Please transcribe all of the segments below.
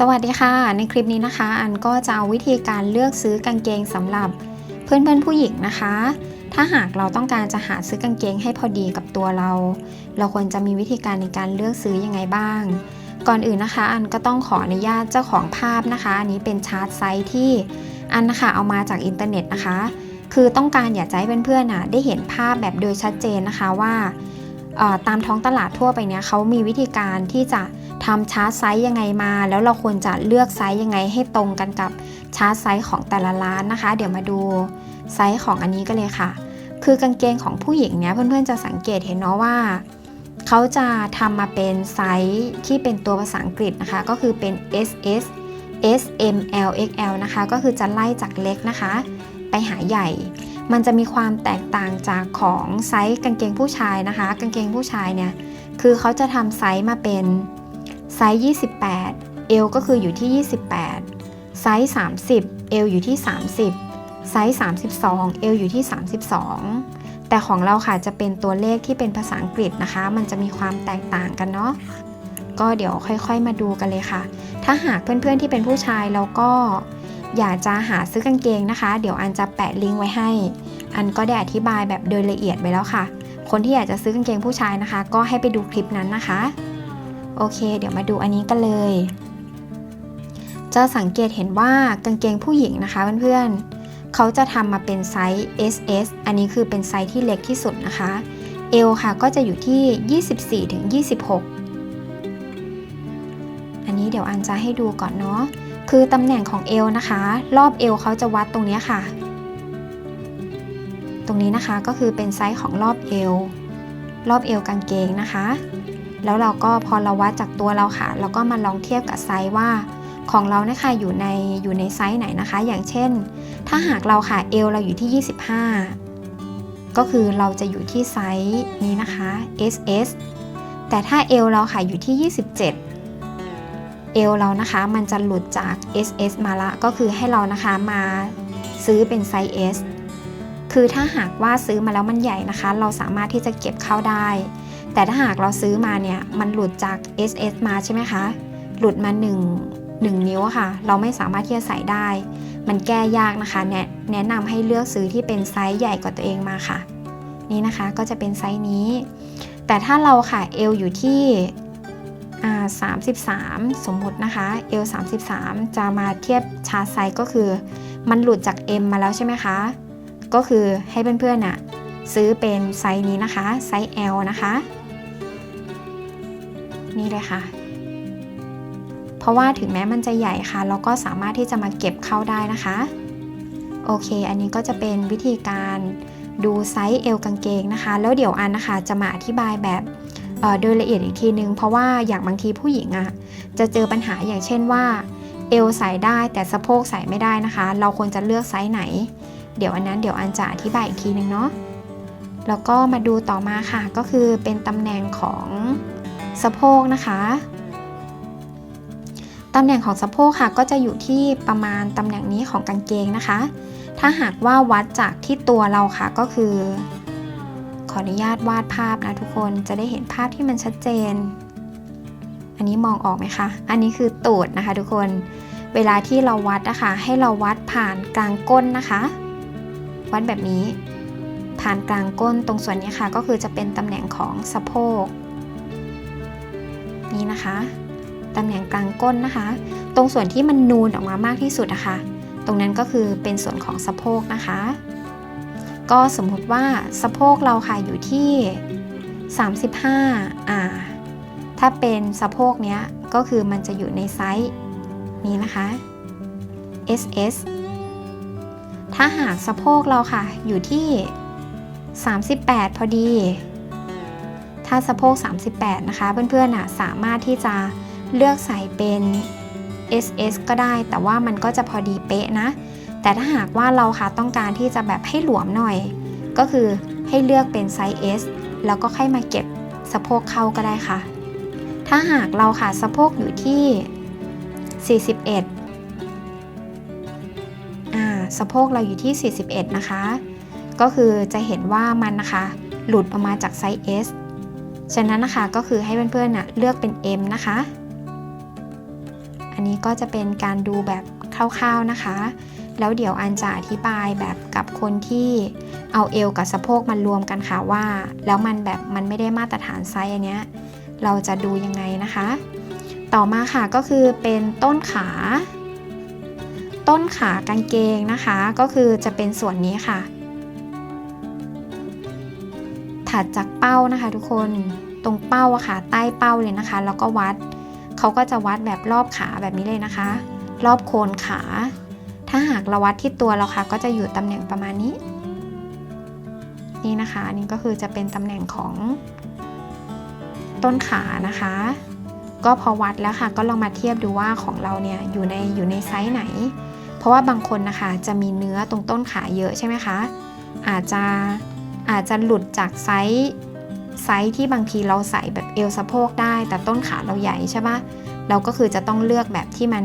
สวัสดีค่ะ ในคลิปนี้นะคะ อันก็จะเอาวิธีการเลือกซื้อกางเกงสำหรับเพื่อนๆผู้หญิงนะคะ ถ้าหากเราต้องการจะหาซื้อกางเกงให้พอดีกับตัวเรา เราควรจะมีวิธีการในการเลือกซื้อยังไงบ้าง ก่อนอื่นนะคะ อันก็ต้องขออนุญาตเจ้าของภาพนะคะ อันนี้เป็นชาร์ตไซส์ที่อันนะคะเอามาจากอินเทอร์เน็ตนะคะ คือต้องการอยากจะให้เพื่อนๆน่ะได้เห็นภาพแบบโดยชัดเจนนะคะว่า ตามท้องตลาดทั่วไปเนี้ยเขามีวิธีการที่จะทำชาร์ตไซส์ยังไงมา แล้วเราควรจะเลือกไซส์ยังไงให้ตรงกันกับชาร์ตไซส์ของแต่ละร้านนะคะ เดี๋ยวมาดูไซส์ของอันนี้กันเลยค่ะ คือกางเกงของผู้หญิงเนี้ยเพื่อนๆจะสังเกตเห็นเนาะว่าเขาจะทำมาเป็นไซส์ที่เป็นตัวภาษาอังกฤษนะคะ ก็คือเป็น S S S M L X L นะคะ ก็คือจะไล่จากเล็กนะคะ ไปหาใหญ่ มันจะมีความแตกต่างจากของไซส์กางเกงผู้ชายนะคะ กางเกงผู้ชายเนี่ยคือเขาจะทำไซส์มาเป็นไซส์ 28 เอวก็คืออยู่ที่ 28 ไซส์ 30 เอวอยู่ที่ 30 ไซส์ 32 เอวอยู่ที่ 32 แต่ของเราค่ะจะเป็นตัวเลขที่เป็นภาษาอังกฤษนะคะ มันจะมีความแตกต่างกันเนาะก็เดี๋ยวค่อยๆมาดูกันเลยค่ะ ถ้าหากเพื่อนๆที่เป็นผู้ชายเราก็ อยากจะหาซื้อกางเกงนะคะ เดี๋ยวอันจะแปะลิงก์ไว้ให้ อันก็ได้อธิบายแบบโดยละเอียดไปแล้วค่ะ คนที่อยากจะซื้อกางเกงผู้ชายนะคะ ก็ให้ไปดูคลิปนั้นนะคะ โอเค เดี๋ยวมาดูอันนี้กันเลย จะสังเกตเห็นว่ากางเกงผู้หญิงนะคะเพื่อนๆเขาจะทำมาเป็นไซส์ SS อันนี้คือเป็นไซส์ที่เล็กที่สุดนะคะเอวค่ะก็จะอยู่ที่ 24ถึง26 อันนี้เดี๋ยวอันจะให้ดูก่อนเนาะ คือตำแหน่งของเอวนะคะ รอบเอวเขาจะวัดตรงนี้ค่ะ ตรงนี้นะคะก็คือเป็นไซส์ของรอบเอว รอบเอวกางเกงนะคะ แล้วเราก็พอเราวัดจากตัวเราค่ะ เราก็มาลองเทียบกับไซส์ว่าของเรานะคะอยู่ในอยู่ในไซส์ไหนนะคะ อย่างเช่น ถ้าหากเราค่ะเอวเราอยู่ที่ 25 ก็คือเราจะอยู่ที่ไซส์นี้นะคะ SS แต่ถ้าเอวเราค่ะอยู่ที่ 27 เอวเรานะคะ มันจะหลุดจาก SS มาละ ก็คือให้เรานะคะมาซื้อเป็นไซส์ S คือถ้าหากว่าซื้อมาแล้วมันใหญ่นะคะ เราสามารถที่จะเก็บเข้าได้ แต่ถ้าหากเราซื้อมาเนี่ย มันหลุดจาก SS มาใช่ไหมคะ หลุดมา 1 1 นิ้วค่ะ เราไม่สามารถที่จะใส่ได้ มันแก้ยากนะคะ แนะแนะนำให้เลือกซื้อที่เป็นไซส์ใหญ่กว่าตัวเองมาค่ะ นี่นะคะก็จะเป็นไซส์นี้ แต่ถ้าเราค่ะเอวอยู่ที่ 33 สมมตินะคะเอล33จะมาเทียบชาร์ตไซส์ก็คือ มันหลุดจาก M มาแล้วใช่ไหมคะ ก็คือให้เพื่อนๆน่ะซื้อเป็นไซส์นี้นะคะ ไซส์ L นะคะ นี่เลยค่ะ เพราะว่าถึงแม้มันจะใหญ่ค่ะ เราก็สามารถที่จะมาเก็บเข้าได้นะคะ โอเค อันนี้ก็จะเป็นวิธีการดูไซส์เอวกางเกงนะคะ แล้วเดี๋ยวอันนะคะจะมาอธิบายแบบ โดยละเอียดอีกทีนึง เพราะว่าอย่างบางทีผู้หญิงอะ่ะจะเจอปัญหาอย่างเช่นว่าเอวใส่ได้แต่สะโพกใส่ไม่ได้นะคะ เราควรจะเลือกไซส์ไหน เดี๋ยวอันนั้นเดี๋ยวอันจะอธิบายอีกทีนึงเนาะแล้วก็มาดูต่อมาค่ะก็คือเป็นตำแหน่งของสะโพกนะคะตำแหน่งของสะโพกค่ะก็จะอยู่ที่ประมาณตำแหน่งนี้ของกางเกงนะคะ ถ้าหากว่าวัดจากที่ตัวเราค่ะก็คือ ออนุญาตวาดภาพนะทุกคนจะได้เห็นภาพที่มันชัดเจน อันนี้มองออกไหมคะ อันนี้คือตูดนะคะทุกคน เวลาที่เราวัดนะคะให้เราวัดผ่านกลางก้นนะคะ วัดแบบนี้ ผ่านกลางก้นตรงส่วนนี้ค่ะ ก็คือจะเป็นตำแหน่งของสะโพก นี่นะคะ ตำแหน่งกลางก้นนะคะ ตรงส่วนที่มันนูนออกมามากที่สุดนะคะ ตรงนั้นก็คือเป็นส่วนของสะโพกนะคะ ก็สมมุติว่าสะโพกเราค่ะอยู่ที่ 35อ่าถ้าเป็นสะโพกเนี้ยก็คือมันจะอยู่ในไซส์นี้นะคะ SS ถ้าหากสะโพกเราค่ะอยู่ที่ 38 พอดี ถ้าสะโพก 38 นะคะ เพื่อนๆน่ะสามารถที่จะเลือกใส่เป็น SS ก็ได้ แต่ว่ามันก็จะพอดีเป๊ะนะ แต่ถ้าหากว่าเราค่ะต้องการที่จะแบบให้หลวมหน่อย ก็คือให้เลือกเป็นไซส์ S แล้วก็ค่อยมาเก็บสะโพกเข้าก็ได้ค่ะ ถ้าหากเราค่ะสะโพกอยู่ที่ 41อ่าสะโพกเราอยู่ที่ 41 นะคะ ก็คือจะเห็นว่ามันนะคะ หลุดออกมาจากไซส์ S ฉะนั้นนะคะก็คือให้เพื่อนๆนะเลือกเป็น M นะคะ อันนี้ก็จะเป็นการดูแบบคร่าวๆนะคะ แล้วเดี๋ยวอันจะอธิบายแบบกับคนที่เอาเอวกับสะโพกมันรวมกันค่ะว่า แล้วมันแบบมันไม่ได้มาตรฐานไซส์อันเนี้ยเราจะดูยังไงนะคะ ต่อมาค่ะก็คือเป็นต้นขา ต้นขากางเกงนะคะ ก็คือจะเป็นส่วนนี้ค่ะ ถัดจากเป้านะคะ ทุกคนตรงเป้าอะค่ะใต้เป้าเลยนะคะ แล้วก็วัดเขาก็จะวัดแบบรอบขาแบบนี้เลยนะคะ รอบโคนขา ถ้าหากเราวัดที่ตัวเราค่ะ ก็จะอยู่ตำแหน่งประมาณนี้ นี่นะคะนนี้ก็คือจะเป็นตำแหน่งของต้นขานะคะ ก็พอวัดแล้วค่ะ ก็ลองมาเทียบดูว่าของเราเนี่ยอยู่ในอยู่ในไซส์ไหน เพราะว่าบางคนนะคะจะมีเนื้อตรงต้นขาเยอะใช่ไหมคะอาจจะอาจจะหลุดจากไซส์ไซส์ที่บางทีเราใส่แบบเอวสะโพกได้ แต่ต้นขาเราใหญ่ใช่ปะเราก็คือจะต้องเลือกแบบที่มัน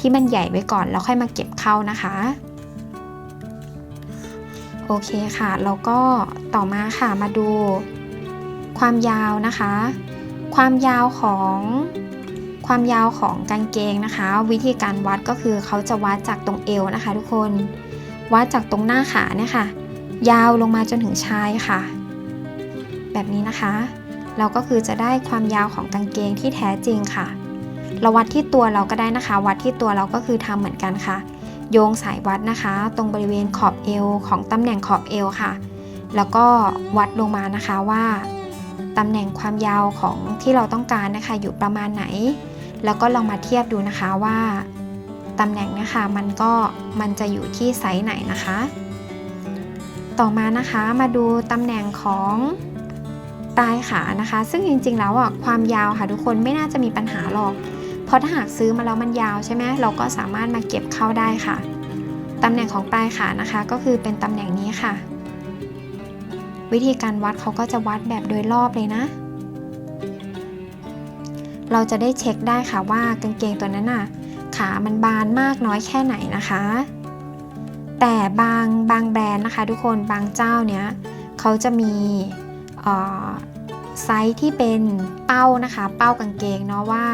ที่มันใหญ่ไว้ก่อนแล้วค่อยมาเก็บเข้านะคะโอเคค่ะแล้วก็ต่อมาค่ะมาดูความยาวนะคะ ความยาวของความยาวของกางเกงนะคะ วิธีการวัดก็คือเขาจะวัดจากตรงเอวนะคะ ทุกคนวัดจากตรงหน้าขาเนี่ยค่ะ ยาวลงมาจนถึงชายค่ะ แบบนี้นะคะ เราก็คือจะได้ความยาวของกางเกงที่แท้จริงค่ะ เราวัดที่ตัวเราก็ได้นะคะ วัดที่ตัวเราก็คือทำเหมือนกันค่ะ โยงสายวัดนะคะ ตรงบริเวณขอบเอวของตำแหน่งขอบเอวค่ะ แล้วก็วัดลงมานะคะว่าตำแหน่งความยาวของที่เราต้องการนะคะ อยู่ประมาณไหน แล้วก็ลองมาเทียบดูนะคะว่าตำแหน่งนะคะมันก็มันจะอยู่ที่ไซส์ไหนนะคะ ต่อมานะคะมาดูตำแหน่งของปลายขานะคะ ซึ่งจริงๆแล้วอะความยาวค่ะทุกคนไม่น่าจะมีปัญหาหรอก เพราะถ้าหากซื้อมาแล้วมันยาวใช่ไหมเราก็สามารถมาเก็บเข้าได้ค่ะตำแหน่งของปลายขานะคะ ก็คือเป็นตำแหน่งนี้ค่ะ วิธีการวัดเขาก็จะวัดแบบโดยรอบเลยนะ เราจะได้เช็คได้ค่ะว่ากางเกงตัวนั้นน่ะขามันบานมากน้อยแค่ไหนนะคะ แต่บางบางแบรนด์นะคะ ทุกคนบางเจ้าเนี้ยเขาจะมีไซส์ที่เป็นเป้านะคะ เป้ากางเกงเนาะว่า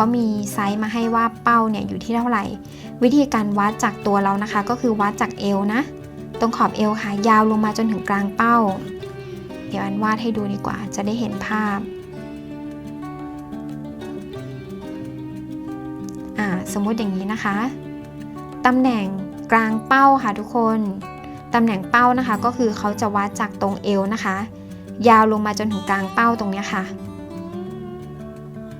เขามีไซส์มาให้ว่าเป้าเนี่ยอยู่ที่เท่าไหร่ วิธีการวัดจากตัวเรานะคะ ก็คือวัดจากเอวนะ ตรงขอบเอวค่ะ ยาวลงมาจนถึงกลางเป้า เดี๋ยวอันวาดให้ดูดีกว่า จะได้เห็นภาพอ่าสมมุติอย่างนี้นะคะ ตำแหน่งกลางเป้าค่ะทุกคน ตำแหน่งเป้านะคะก็คือเขาจะวัดจากตรงเอวนะคะ ยาวลงมาจนถึงกลางเป้าตรงนี้ค่ะ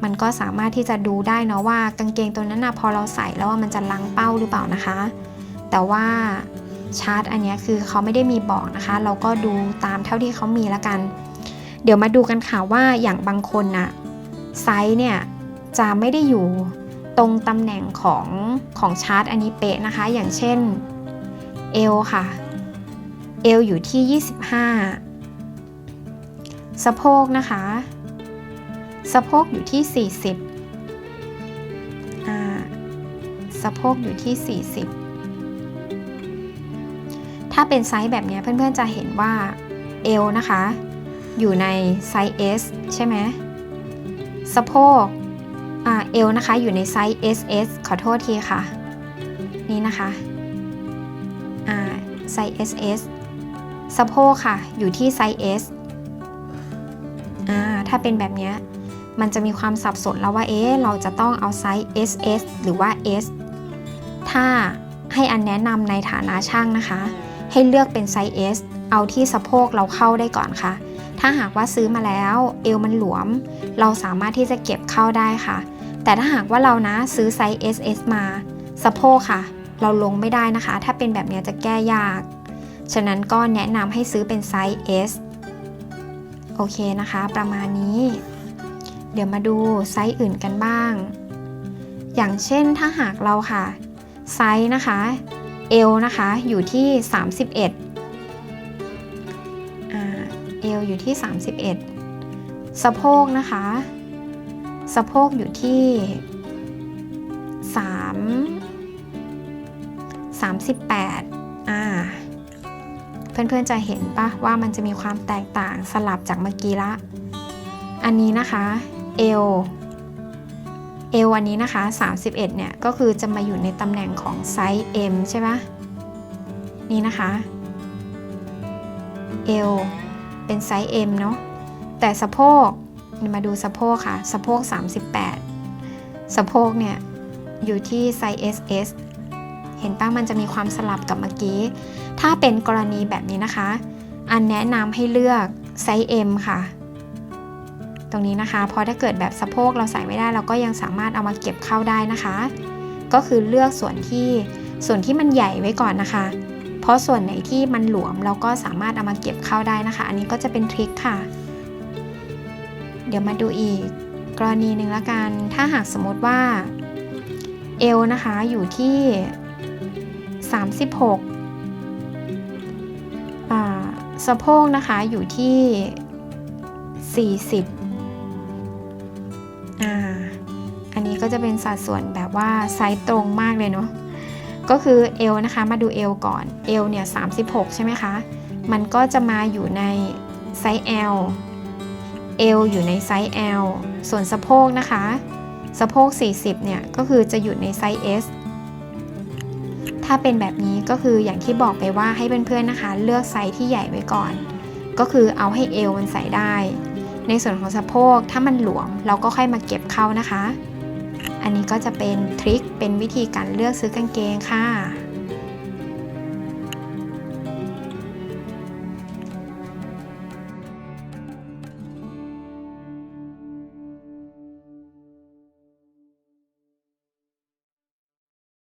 มันก็สามารถที่จะดูได้เนาะว่ากางเกงตัวนั้นนะพอเราใส่แล้วว่ามันจะลังเป้าหรือเปล่านะคะ แต่ว่าชาร์ตอันนี้คือเขาไม่ได้มีบอกนะคะ เราก็ดูตามเท่าที่เขามีแล้วกัน เดี๋ยวมาดูกันค่ะว่าอย่างบางคนนะ่ะไซส์เนี่ยจะไม่ได้อยู่ตรงตำแหน่งของของชาร์ตอันนี้เป๊ะนะคะ อย่างเช่นเอวค่ะเอวอยู่ที่ 25 สะโพกนะคะ สะโพกอยู่ที่ 40อ่าสะโพกอยู่ที่ 40 ถ้าเป็นไซส์แบบนี้เพื่อนๆจะเห็นว่าเอวนะคะ อยู่ในไซส์ S ใช่ไหมสะโพกเอวนะคะอยู่ในไซส์ SS ขอโทษทีค่ะ นี่นะคะไซส์ SS สะโพกค่ะ อยู่ที่ไซส์ S อ่า ถ้าเป็นแบบนี้ มันจะมีความสับสนแล้วว่าเอ๊ะเราจะต้องเอาไซส์ SS หรือว่า S ถ้าให้อันแนะนำในฐานะช่างนะคะ ให้เลือกเป็นไซส์ S เอาที่สะโพกเราเข้าได้ก่อนค่ะ ถ้าหากว่าซื้อมาแล้วเอวมันหลวม เราสามารถที่จะเก็บเข้าได้ค่ะ แต่ถ้าหากว่าเรานะซื้อไซส์ SS มา สะโพกค่ะ เราลงไม่ได้นะคะ ถ้าเป็นแบบนี้จะแก้ยาก ฉะนั้นก็แนะนำให้ซื้อเป็นไซส์ S โอเคนะคะ ประมาณนี้ ดี๋ยวมาดูไซส์อื่นกันบ้าง อย่างเช่นถ้าหากเราค่ะ ไซส์นะคะเอวนะคะอยู่ที่ 31อ่าเอวอยู่ที่ 31 สะโพกนะคะ สะโพกอยู่ที่ 3 38อ่าเพื่อนๆจะเห็นปะว่ามันจะมีความแตกต่างสลับจากเมื่อกี้ละ อันนี้นะคะ เอวเอวอันนี้นะคะ 31 เนี่ย ก็คือจะมาอยู่ในตำแหน่งของไซส์ M ใช่ปะนี่นะคะเอวเป็นไซส์ M เนาะแต่สะโพกมาดูสะโพกค่ะ สะโพก 38 สะโพกเนี่ย อยู่ที่ไซส์ SS เห็นป้ามันจะมีความสลับกับเมื่อกี้ ถ้าเป็นกรณีแบบนี้นะคะ อันแนะนำให้เลือกไซส์ M ค่ะ ตรงนี้นะคะพราะถ้าเกิดแบบสะโพกเราใส่ไม่ได้เราก็ยังสามารถเอามาเก็บเข้าได้นะคะ ก็คือเลือกส่วนที่ส่วนที่มันใหญ่ไว้ก่อนนะคะ เพราะส่วนไหนที่มันหลวมเราก็สามารถเอามาเก็บเข้าได้นะคะ อันนี้ก็จะเป็นทริคค่ะ เดี๋ยวมาดูอีก กรณีหนึ่งละกัน ถ้าหากสมมติว่าเอวนะคะอยู่ที่ 36สะโพกนะคะอยู่ที่ 40 จะเป็นสัดส่วนแบบว่าไซส์ตรงมากเลยเนาะก็คือเอวนะคะมาดูเอวก่อนเอวเนี่ย36 ใช่ไหมคะ มันก็จะมาอยู่ในไซส์ L เอวอยู่ในไซส์ L ส่วนสะโพกนะคะ สะโพก 40 เนี่ย ก็คือจะอยู่ในไซส์ S ถ้าเป็นแบบนี้ก็คืออย่างที่บอกไปว่าให้เพื่อนๆนะคะ เลือกไซส์ที่ใหญ่ไว้ก่อน ก็คือเอาให้เอวมันใส่ได้ ในส่วนของสะโพกถ้ามันหลวมเราก็ค่อยมาเก็บเข้านะคะ อันนี้ก็จะเป็นทริคเป็นวิธีการเลือกซื้อกางเกงค่ะ